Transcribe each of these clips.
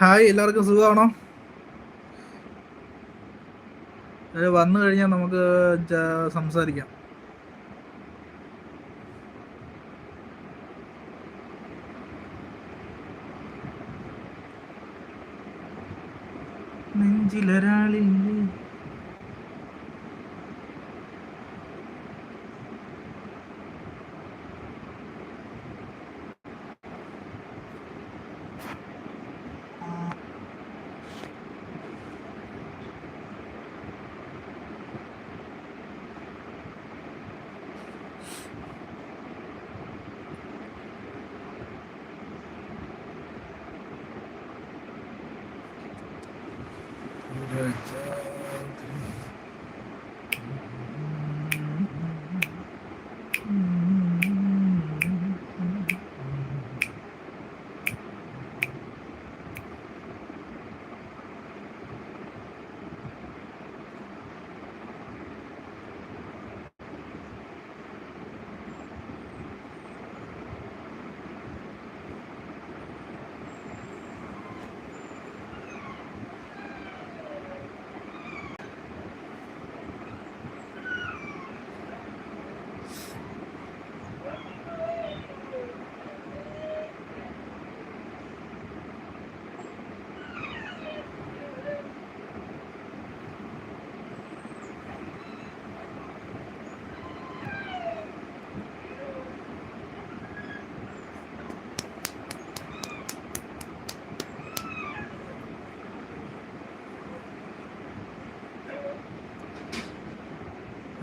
Hi എല്ലാവർക്കും സുഖമാണോ? വന്നു കഴിഞ്ഞാൽ നമുക്ക് സംസാരിക്കാം. നെഞ്ചിലൊരാളില്ലേ?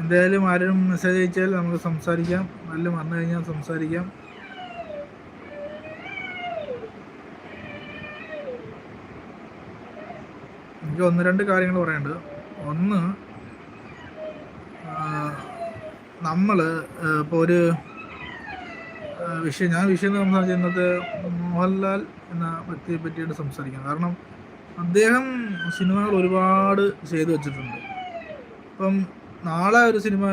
എന്തായാലും ആരും മെസ്സേജ് അയച്ചാൽ നമുക്ക് സംസാരിക്കാം. നല്ല വന്നു കഴിഞ്ഞാൽ സംസാരിക്കാം. എനിക്ക് ഒന്ന് രണ്ട് കാര്യങ്ങൾ പറയാനുണ്ട്. ഒന്ന് നമ്മൾ ഇപ്പോൾ ഒരു വിഷയം ഞാൻ വിഷയം സംസാരിച്ചിരുന്നത് മോഹൻലാൽ എന്ന വ്യക്തിയെ പറ്റിയിട്ട് സംസാരിക്കാം കാരണം അദ്ദേഹം സിനിമകൾ ഒരുപാട് ചെയ്തു വെച്ചിട്ടുണ്ട്. ഇപ്പം നാളെ ഒരു സിനിമ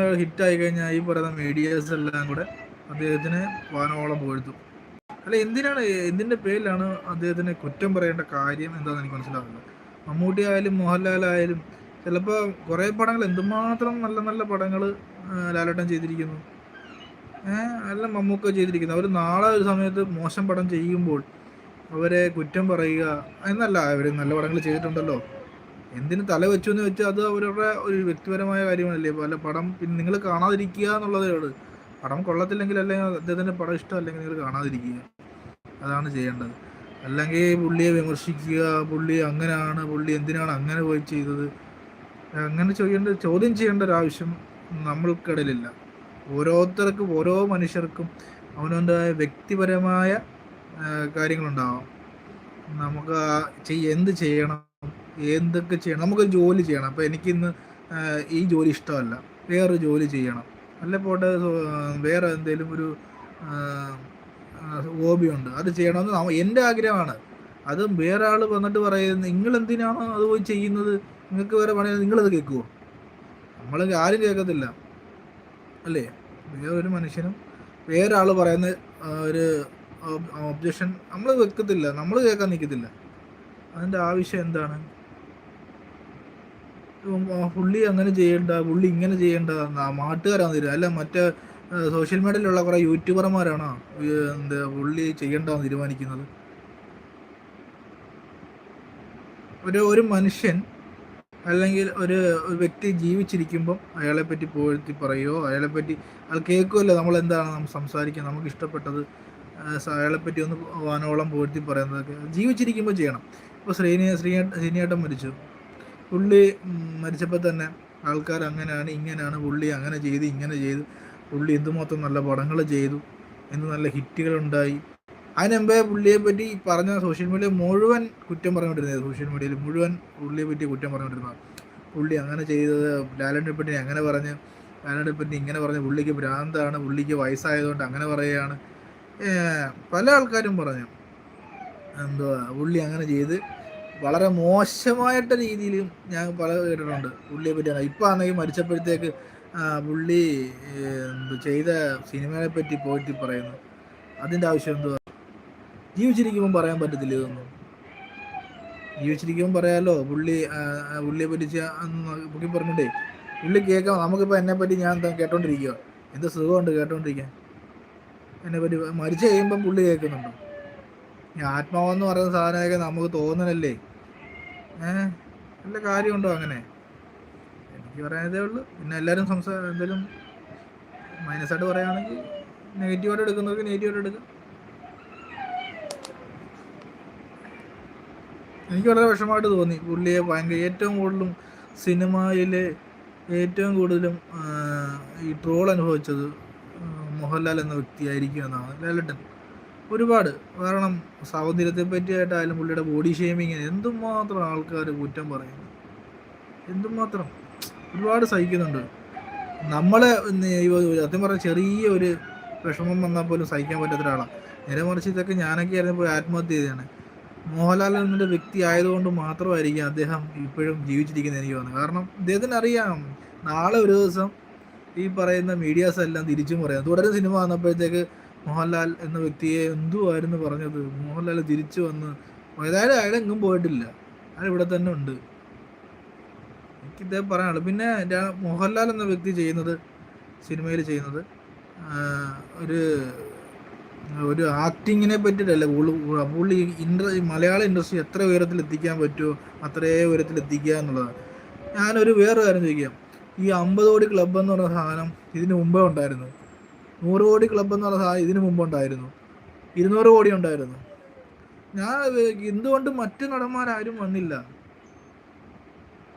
ആയി കഴിഞ്ഞാൽ ഈ പറയുന്ന മീഡിയാസ് എല്ലാം കൂടെ അദ്ദേഹത്തിന് വാനോളം പുകഴ്ത്തും. അല്ല എന്തിനാണ് എന്തിന്റെ പേരിലാണ് അദ്ദേഹത്തിന് കുറ്റം പറയേണ്ട കാര്യം എന്താണെന്ന് എനിക്ക് മനസ്സിലാവുന്നത് മമ്മൂട്ടി ആയാലും മോഹൻലാൽ ആയാലും ചിലപ്പോൾ കുറേ പടങ്ങൾ എന്തുമാത്രം നല്ല നല്ല പടങ്ങൾ ലാലേട്ടൻ ചെയ്തിരിക്കുന്നു. അല്ല മമ്മൂക്ക ചെയ്തിരിക്കുന്നു. അവർ നാളെ ഒരു സമയത്ത് മോശം പടം ചെയ്യുമ്പോൾ അവരെ കുറ്റം പറയുക എന്നല്ല അവർ നല്ല പടങ്ങൾ ചെയ്തിട്ടുണ്ടല്ലോ. എന്തിന് തല വെച്ചു എന്ന് വെച്ചാൽ അത് അവരുടെ ഒരു വ്യക്തിപരമായ കാര്യമല്ലേ പല പടം പിന്നെ നിങ്ങൾ കാണാതിരിക്കുക എന്നുള്ളതാണ് പടം കൊള്ളത്തില്ലെങ്കിൽ അല്ലെങ്കിൽ അദ്ദേഹത്തിന്റെ പടം ഇഷ്ടമല്ലെങ്കിൽ നിങ്ങൾ കാണാതിരിക്കുക. അതാണ് ചെയ്യേണ്ടത്. അല്ലെങ്കിൽ പുള്ളിയെ വിമർശിക്കുക പുള്ളി അങ്ങനെയാണ് പുള്ളി എന്തിനാണ് അങ്ങനെ പോയി ചെയ്തത്? അങ്ങനെ ചെയ്യേണ്ട ചോദ്യം ചെയ്യേണ്ട ഒരു ആവശ്യം നമ്മൾക്കിടയിലില്ല ഓരോരുത്തർക്കും ഓരോ മനുഷ്യർക്കും അവനവന്റെ വ്യക്തിപരമായ കാര്യങ്ങളുണ്ടാവാം. നമുക്ക് എന്ത് ചെയ്യണം എന്തൊക്കെ ചെയ്യണം? നമുക്കൊരു ജോലി ചെയ്യണം. അപ്പോൾ എനിക്കിന്ന് ഈ ജോലി ഇഷ്ടമല്ല. വേറൊരു ജോലി ചെയ്യണം. അല്ല പോട്ടെ വേറെ എന്തെങ്കിലും ഒരു ഹോബി ഉണ്ട്. അത് ചെയ്യണമെന്ന് എന്റെ ആഗ്രഹമാണ്. അത് വേറെ ആൾ വന്നിട്ട് പറയുന്നത് നിങ്ങൾ എന്തിനാണോ അത് പോയി ചെയ്യുന്നത്? നിങ്ങൾക്ക് വേറെ പണി നിങ്ങളത് കേൾക്കുമോ നമ്മൾ ആരും കേൾക്കത്തില്ല. അല്ലേ? വേറൊരു മനുഷ്യനും വേറെ ആൾ പറയുന്ന ഒരു ഒബ്ജക്ഷൻ നമ്മൾ വെക്കത്തില്ല. നമ്മൾ കേൾക്കാൻ നിൽക്കത്തില്ല. അതിന്റെ ആവശ്യം എന്താണ്? പുള്ളി അങ്ങനെ ചെയ്യേണ്ട പുള്ളി ഇങ്ങനെ ചെയ്യേണ്ട നാട്ടുകാരാണ് തരിക അല്ല മറ്റേ സോഷ്യൽ മീഡിയയിലുള്ള കുറേ യൂട്യൂബർമാരാണോ? എന്താ പുള്ളി ചെയ്യേണ്ടതെന്ന് തീരുമാനിക്കുന്നത്? ഒരു ഒരു മനുഷ്യൻ അല്ലെങ്കിൽ ഒരു വ്യക്തി ജീവിച്ചിരിക്കുമ്പം അയാളെ പറ്റി പോഴ്ത്തി പറയുമോ അയാളെ പറ്റി അത് കേൾക്കുമല്ലോ നമ്മൾ എന്താണ് നമ്മൾ സംസാരിക്കുക നമുക്ക് ഇഷ്ടപ്പെട്ടത്? അയാളെ പറ്റി ഒന്ന് വാനോളം പോഴ്ത്തി പറയുന്നതൊക്കെ. ജീവിച്ചിരിക്കുമ്പോൾ ചെയ്യണം. ഇപ്പോൾ ശ്രീനി ശ്രീ ശ്രീനിയേട്ടൻ മരിച്ചു. പുള്ളി മരിച്ചപ്പോൾ തന്നെ ആൾക്കാർ അങ്ങനെയാണ് ഇങ്ങനെയാണ് പുള്ളി അങ്ങനെ ചെയ്ത് ഇങ്ങനെ ചെയ്തു. പുള്ളി എന്തുമാത്രം നല്ല പടങ്ങൾ ചെയ്തു എന്ന് നല്ല ഹിറ്റുകളുണ്ടായി അതിനുമ്പേ പുള്ളിയെ പറ്റി പറഞ്ഞ സോഷ്യൽ മീഡിയ മുഴുവൻ കുറ്റം പറഞ്ഞുകൊണ്ടിരുന്നത് സോഷ്യൽ മീഡിയയിൽ മുഴുവൻ പുള്ളിയെ പറ്റി കുറ്റം പറഞ്ഞുകൊണ്ടിരുന്നത്. പുള്ളി അങ്ങനെ ചെയ്തത് ലാലന്റെ പറ്റി അങ്ങനെ പറഞ്ഞ് ലാലന്റെ പറ്റി ഇങ്ങനെ പറഞ്ഞ് പുള്ളിക്ക് ഭ്രാന്താണ് പുള്ളിക്ക് വയസ്സായതുകൊണ്ട് അങ്ങനെ പറയുകയാണ്. പല ആൾക്കാരും പറഞ്ഞു. എന്തുവാ പുള്ളി അങ്ങനെ ചെയ്ത് വളരെ മോശമായിട്ട രീതിയിലും ഞാൻ പല കേട്ടിട്ടുണ്ട് പുള്ളിയെ പറ്റി ഇപ്പം ആണെങ്കിൽ മരിച്ചപ്പോഴത്തേക്ക് പുള്ളി ചെയ്ത സിനിമയെ പറ്റി പോയിട്ട് പറയുന്നു. അതിന്റെ ആവശ്യം എന്തുവാ? ജീവിച്ചിരിക്കുമ്പോൾ പറയാൻ പറ്റത്തില്ല ഇതൊന്നും? ജീവിച്ചിരിക്കുമ്പോൾ പറയാമല്ലോ പുള്ളി പുള്ളിയെ പറ്റി പുള്ളി പറഞ്ഞിട്ടേ പുള്ളി കേൾക്കാം. നമുക്കിപ്പോൾ എന്നെ പറ്റി ഞാൻ കേട്ടോണ്ടിരിക്കുക എന്ത് സുഖമുണ്ട് കേട്ടോണ്ടിരിക്കാൻ? എന്നെ പറ്റി മരിച്ചു കഴിയുമ്പം പുള്ളി കേൾക്കുന്നുണ്ടോ? ആത്മാവെന്ന് പറയുന്ന സാധനമൊക്കെ നമുക്ക് തോന്നണല്ലേ ഏഹ് നല്ല കാര്യമുണ്ടോ അങ്ങനെ? എനിക്ക് പറയാനതേ ഉള്ളൂ. പിന്നെ എല്ലാവരും സംസാ എന്തെങ്കിലും മൈനസായിട്ട് പറയുകയാണെങ്കിൽ നെഗറ്റീവായിട്ട് എടുക്കുന്നവർക്ക് നെഗറ്റീവായിട്ട് എടുക്കാം. എനിക്ക് വളരെ വിഷമമായിട്ട് തോന്നി. പുള്ളിയെ ഭയങ്കര ഏറ്റവും കൂടുതലും സിനിമയിൽ ഏറ്റവും കൂടുതലും ഈ ട്രോൾ അനുഭവിച്ചത് മോഹൻലാൽ എന്ന വ്യക്തിയായിരിക്കും എന്നാണ് ലാലട്ടൻ. ഒരുപാട്. കാരണം സൗന്ദര്യത്തെ പറ്റിയായിട്ടായാലും പുള്ളിയുടെ ബോഡി ഷേമിങ് എന്തുമാത്രം ആൾക്കാർ കുറ്റം പറയുന്നു. എന്തുമാത്രം? ഒരുപാട് സഹിക്കുന്നുണ്ട്. നമ്മളെ സത്യം പറഞ്ഞ ചെറിയ ഒരു വിഷമം വന്നാൽ പോലും സഹിക്കാൻ പറ്റാത്ത ഒരാളാണ് നേരെ മറിച്ച് ഇതൊക്കെ ഞാനൊക്കെ ആയിരുന്നു പോയി ആത്മഹത്യ ചെയ്തതാണ്. മോഹൻലാൽ എന്നൊരു വ്യക്തി ആയതുകൊണ്ട് മാത്രമായിരിക്കും അദ്ദേഹം ഇപ്പോഴും ജീവിച്ചിരിക്കുന്നത് എനിക്ക് തോന്നുന്നത്. കാരണം അദ്ദേഹത്തിന് അറിയാം നാളെ ഒരു ദിവസം ഈ പറയുന്ന മീഡിയാസ് എല്ലാം തിരിച്ചും പറയാം. തുടരും സിനിമ വന്നപ്പോഴത്തേക്ക് മോഹൻലാൽ എന്ന വ്യക്തിയെ എന്തുവായിരുന്നു പറഞ്ഞത്? മോഹൻലാൽ തിരിച്ചു വന്ന് ഏതായാലും അയാൾ എങ്ങും പോയിട്ടില്ല. അയാൾ ഇവിടെ തന്നെ ഉണ്ട്. എനിക്ക് ഇദ്ദേഹം പറയാനുള്ളൂ. പിന്നെ മോഹൻലാൽ എന്ന വ്യക്തി ചെയ്യുന്നത് സിനിമയിൽ ചെയ്യുന്നത് ഒരു ഒരു ആക്ടിങ്ങിനെ പറ്റിയിട്ടല്ല. പുള്ളി ഇൻഡ മലയാള ഇൻഡസ്ട്രി എത്ര ഉയരത്തിൽ എത്തിക്കാൻ പറ്റുമോ അത്രേ ഉയരത്തിൽ എത്തിക്കുക എന്നുള്ളതാണ്. ഞാനൊരു വേറൊരു കാര്യം ചോദിക്കാം. ഈ അമ്പത് കോടി ക്ലബ്ബ് എന്ന് പറഞ്ഞ സാധനം ഇതിന് മുമ്പേ ഉണ്ടായിരുന്നു. നൂറ് കോടി ക്ലബ് എന്ന് സാധനം ഇതിന് മുമ്പ് ഉണ്ടായിരുന്നു. ഇരുന്നൂറ് കോടി ഉണ്ടായിരുന്നു. ഞാൻ എന്തുകൊണ്ട് മറ്റു നടന്മാരാരും വന്നില്ല?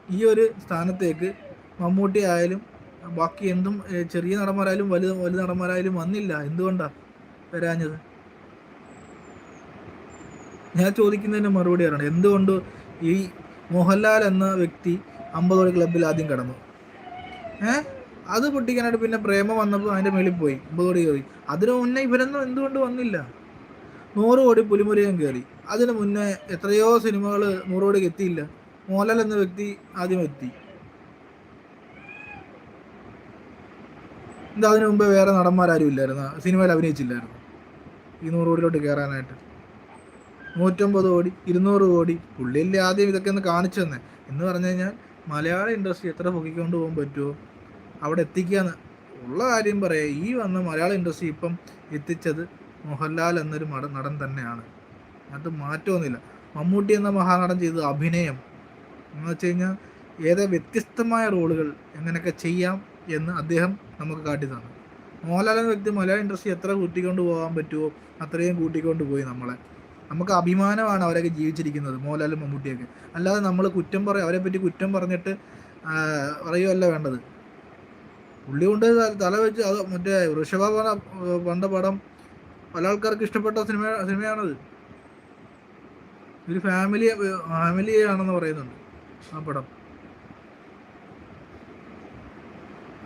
ഈ ഒരു സ്ഥാനത്തേക്ക് മമ്മൂട്ടി ആയാലും ബാക്കി എന്തും ചെറിയ നടന്മാരായാലും വലുത് വലുത് നടന്മാരായാലും വന്നില്ല. എന്തുകൊണ്ടാ വരാഞ്ഞത്? ഞാൻ ചോദിക്കുന്നതിന് മറുപടി പറയണം. എന്തുകൊണ്ട് ഈ മോഹൻലാൽ എന്ന വ്യക്തി അമ്പത് കോടി ക്ലബിൽ ആദ്യം കടന്നു? ഏ? അത് പൊട്ടിക്കാനായിട്ട് പിന്നെ പ്രേമ വന്നപ്പോൾ അതിന്റെ മേളിൽ പോയി കോടി കയറി അതിന് മുന്നേ ഇവരൊന്നും എന്തുകൊണ്ട് വന്നില്ല? നൂറ് കോടി പുലിമുരുകൻ കയറി അതിന് മുന്നേ എത്രയോ സിനിമകൾ നൂറ് കോടിക്ക് എത്തിയില്ല മോഹൻലാൽ എന്ന വ്യക്തി ആദ്യം എത്തി. എന്താ അതിനു മുമ്പേ വേറെ നടന്മാരാരും ഇല്ലായിരുന്നു? സിനിമയിൽ അഭിനയിച്ചില്ലായിരുന്നു. ഈ നൂറ് കോടിയിലോട്ട് കയറാനായിട്ട് നൂറ്റമ്പത് കോടി ഇരുന്നൂറ് കോടി പുള്ളിയല്ലേ ആദ്യം ഇതൊക്കെ ഒന്ന് കാണിച്ചു തന്നെ എന്ന് പറഞ്ഞു കഴിഞ്ഞാൽ മലയാള ഇൻഡസ്ട്രി എത്ര പൊക്കിക്കൊണ്ട് പോകാൻ പറ്റുമോ അവിടെ എത്തിക്കുക ഉള്ള കാര്യം പറയാം. ഈ വന്ന മലയാള ഇൻഡസ്ട്രി ഇപ്പം എത്തിച്ചത് മോഹൻലാൽ എന്നൊരു മട നടൻ തന്നെയാണ്. അത് മാറ്റമൊന്നുമില്ല. മമ്മൂട്ടി എന്ന മഹാനടൻ ചെയ്തത് അഭിനയം. എന്ന് വെച്ച് കഴിഞ്ഞാൽ ഏത് വ്യത്യസ്തമായ റോളുകൾ എങ്ങനെയൊക്കെ ചെയ്യാം എന്ന് അദ്ദേഹം നമുക്ക് കാട്ടി തന്നു. മോഹൻലാൽ എന്ന വ്യക്തി മലയാള ഇൻഡസ്ട്രി എത്ര കൂട്ടിക്കൊണ്ട് പോകാൻ പറ്റുമോ അത്രയും കൂട്ടിക്കൊണ്ട് പോയി നമ്മളെ. നമുക്ക് അഭിമാനമാണ് അവരൊക്കെ ജീവിച്ചിരിക്കുന്നത് മോഹൻലാലും മമ്മൂട്ടിയൊക്കെ. അല്ലാതെ നമ്മൾ കുറ്റം പറയും അവരെ പറ്റി കുറ്റം പറഞ്ഞിട്ട് പറയുകയല്ല വേണ്ടത്. പുള്ളി കൊണ്ട് തല വെച്ച് അത് മറ്റേ ഋഷഭ പണ്ട പടം പല ആൾക്കാർക്ക് ഇഷ്ടപ്പെട്ട സിനിമ സിനിമയാണത്. ഒരു ഫാമിലി ഫാമിലി ആണെന്ന് പറയുന്നുണ്ട് ആ പടം.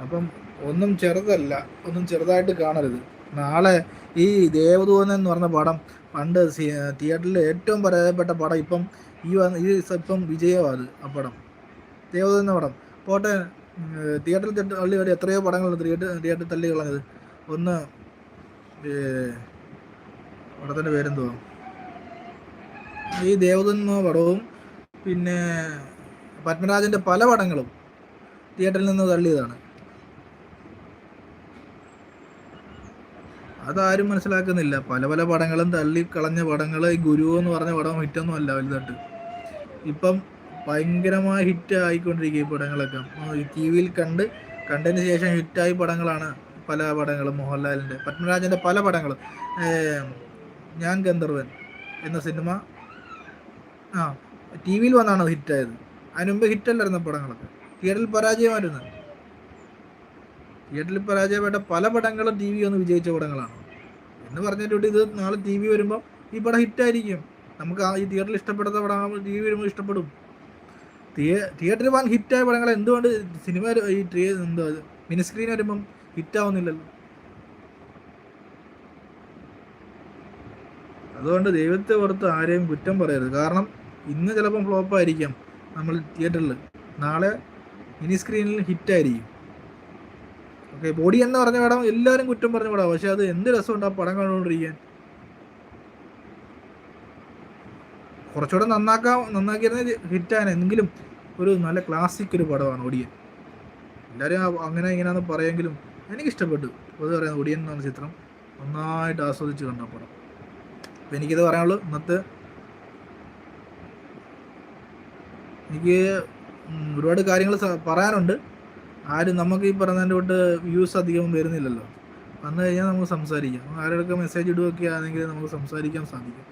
അപ്പം ഒന്നും ചെറുതല്ല ഒന്നും ചെറുതായിട്ട് കാണരുത്. നാളെ ഈ ദേവദൂതൻ എന്ന് പറഞ്ഞ പടം പണ്ട് തിയേറ്ററിൽ ഏറ്റവും പരാജയപ്പെട്ട പടം ഇപ്പം ഈ ഈ ഇപ്പം വിജയമാണ് ആ പടം. ദേവദൂതൻ പടം. പോട്ടെ തിയേറ്ററിൽ തള്ളി കളി എത്രയോ പടങ്ങളുണ്ട് തിയേറ്റർ തിയേറ്ററിൽ തള്ളി കളഞ്ഞത് ഒന്ന് പടത്തിന്റെ പേരെന്തുവാ? ഈ ദേവദൂതൻ എന്ന പടവും പിന്നെ പത്മരാജന്റെ പല പടങ്ങളും തിയേറ്ററിൽ നിന്ന് തള്ളിയതാണ്. അതാരും മനസ്സിലാക്കുന്നില്ല. പല പല പടങ്ങളും തള്ളി കളഞ്ഞ പടങ്ങൾ ഈ ഗുരു എന്ന് പറഞ്ഞ പടം ഹിറ്റൊന്നും അല്ല വലുതായിട്ട്. ഇപ്പം ഭയങ്കരമായ ഹിറ്റ് ആയിക്കൊണ്ടിരിക്കുക ഈ പടങ്ങളൊക്കെ. ടി വിയിൽ കണ്ട് കണ്ടതിന് ശേഷം ഹിറ്റായ പടങ്ങളാണ് പല പടങ്ങളും. മോഹൻലാലിന്റെ പത്മരാജന്റെ പല പടങ്ങളും. ഞാൻ ഗന്ധർവൻ എന്ന സിനിമ ആ ടി വിയിൽ വന്നാണ് ഹിറ്റായത് അതിനുമുമ്പ് ഹിറ്റല്ലായിരുന്ന പടങ്ങളൊക്കെ? തിയേറ്ററിൽ പരാജയമായിരുന്നു. തിയേറ്ററിൽ പരാജയപ്പെട്ട പല പടങ്ങളും ടി വി ഒന്ന് വിജയിച്ച പടങ്ങളാണ്. എന്ന് പറഞ്ഞിട്ടുണ്ട് ഇത് നാളെ ടി വി വരുമ്പോൾ ഈ പടം ഹിറ്റായിരിക്കും നമുക്ക് ആ ഈ തിയേറ്ററിൽ ഇഷ്ടപ്പെടുന്ന പടം ടി വി വരുമ്പോൾ ഇഷ്ടപ്പെടും. തിയേറ്ററിൽ വാങ്ങി ഹിറ്റായ പടങ്ങൾ എന്തുകൊണ്ട് സിനിമ ഈ ട്രീ എന്തോ മിനി സ്ക്രീൻ വരുമ്പം ഹിറ്റാവുന്നില്ലല്ലോ. അതുകൊണ്ട് ദൈവത്തെ ഓർത്ത് ആരെയും കുറ്റം പറയരുത്. കാരണം ഇന്ന് ചിലപ്പം ഫ്ലോപ്പായിരിക്കാം നമ്മൾ തിയേറ്ററിൽ. നാളെ മിനി സ്ക്രീനിൽ ഹിറ്റായിരിക്കും. ഓക്കെ ബോഡി എന്ന് പറഞ്ഞ പടം എല്ലാവരും കുറ്റം പറഞ്ഞ പടം പക്ഷെ അത് എന്ത് രസമുണ്ട് ആ പടം കണ്ടുകൊണ്ടിരിക്കാൻ. കുറച്ചുകൂടെ നന്നാക്കാം നന്നാക്കിയിരുന്ന ഹിറ്റാണ് എങ്കിലും ഒരു നല്ല ക്ലാസിക് ഒരു പടമാണ് ഒടിയൻ. എല്ലാവരും അങ്ങനെ ഇങ്ങനെയാണെന്ന് പറയുമെങ്കിലും എനിക്കിഷ്ടപ്പെട്ടു. അത് പറയുന്നത് ഒടിയൻ എന്ന് ചിത്രം നന്നായിട്ട് ആസ്വദിച്ച് കണ്ട പടം. അപ്പം എനിക്കിത് പറയാനുള്ളൂ. ഇന്നത്തെ എനിക്ക് ഒരുപാട് കാര്യങ്ങൾ പറയാനുണ്ട്. ആരും നമുക്ക് ഈ പറഞ്ഞതിന്റെ തൊട്ട് വ്യൂസ് അധികം വരുന്നില്ലല്ലോ. വന്നു കഴിഞ്ഞാൽ നമുക്ക് സംസാരിക്കാം. ആരോടൊക്കെ മെസ്സേജ് ഇടുകയൊക്കെ ആണെങ്കിൽ നമുക്ക് സംസാരിക്കാൻ സാധിക്കും.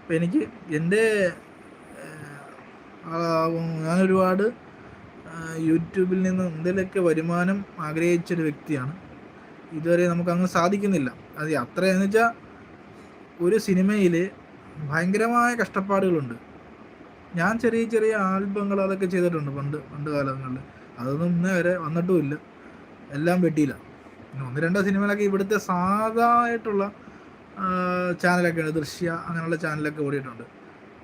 അപ്പോൾ എനിക്ക് എന്റെ ഞാൻ ഒരുപാട് യൂട്യൂബിൽ നിന്ന് എന്തെങ്കിലുമൊക്കെ വരുമാനം ആഗ്രഹിച്ചൊരു വ്യക്തിയാണ്. ഇതുവരെ നമുക്ക് അങ്ങ് സാധിക്കുന്നില്ല. അത് അത്രയെന്ന് വെച്ചാൽ ഒരു സിനിമയിൽ ഭയങ്കരമായ കഷ്ടപ്പാടുകളുണ്ട്. ഞാൻ ചെറിയ ചെറിയ ആൽബങ്ങൾ അതൊക്കെ ചെയ്തിട്ടുണ്ട് പണ്ട് പണ്ട് കാലങ്ങളിൽ. അതൊന്നും ഇന്നേ വരെ വന്നിട്ടുമില്ല. എല്ലാം വെട്ടിയില്ല. പിന്നെ ഒന്ന് രണ്ടോ സിനിമയിലൊക്കെ ഇവിടുത്തെ സാധായിട്ടുള്ള ചാനലൊക്കെയാണ്. ദൃശ്യ അങ്ങനെയുള്ള ചാനലൊക്കെ ഓടിയിട്ടുണ്ട്.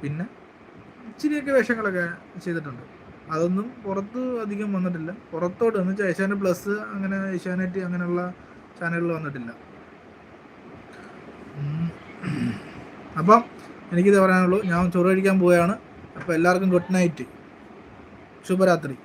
പിന്നെ ഇച്ചിരിയൊക്കെ വേഷങ്ങളൊക്കെ ചെയ്തിട്ടുണ്ട്. അതൊന്നും പുറത്ത് അധികം വന്നിട്ടില്ല. പുറത്തോട്ട് എന്ന് വെച്ചാൽ ഏഷ്യാനെറ്റ് പ്ലസ് അങ്ങനെ ഏഷ്യാനെറ്റ് അങ്ങനെയുള്ള ചാനലുകൾ വന്നിട്ടില്ല. അപ്പം എനിക്കിത് പറയാനുള്ളൂ. ഞാൻ ചോറ് കഴിക്കാൻ പോവുകയാണ്. അപ്പോൾ എല്ലാവർക്കും ഗുഡ് നൈറ്റ്. ശുഭരാത്രി.